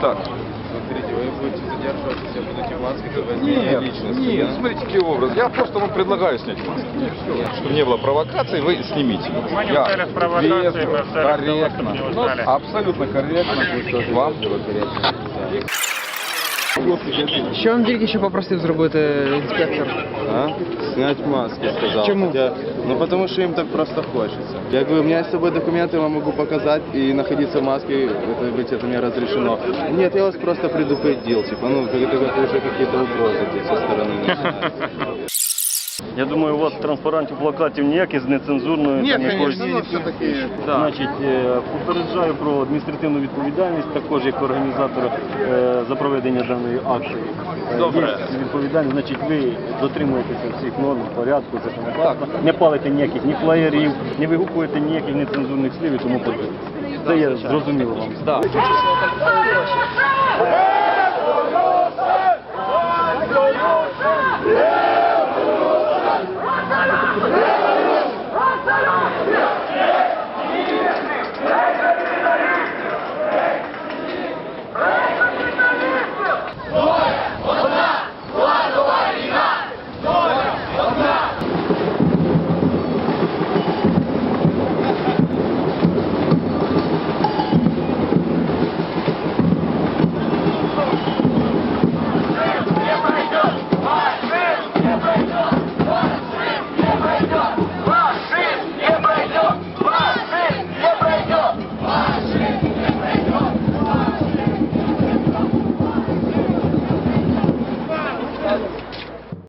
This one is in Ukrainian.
Так. Смотрите, вы будете задерживаться, все будете в маске, это возмездие Нет, личности. нет, да? смотрите, какой образ. Я просто вам предлагаю снять маску. Чтобы не было провокаций, вы снимите. Мы не Я в целях провокации, трезво, мы в целях того, корректно, чтобы не ну, узнали. абсолютно корректно. Вам Що вам тільки що попросив зробити інспектор? А? Снять маски, сказал. Почему? Хотя- ну потому что им так просто хочется. Я говорю, у меня есть с собой документы, я вам могу показать и находиться в маске, это, быть, это мне разрешено. Нет, я вас просто предупредил, типа, ну, это как уже какие-то угрозы Я думаю, у вас транспарантів, плакатів ніяких з нецензурною Нет, там якоюсь- конечно, ну, все-таки... Значить, е, попереджаю про адміністративну відповідальність, також як організатор е, за проведення даної акції. Е, Добре. Є відповідальність, значить, ви дотримуєтеся всіх норм, порядку, законодавства, не палите ніяких ні флаєрів, не вигукуєте ніяких нецензурних слів і тому подібне. Це є зрозуміло вам. Да.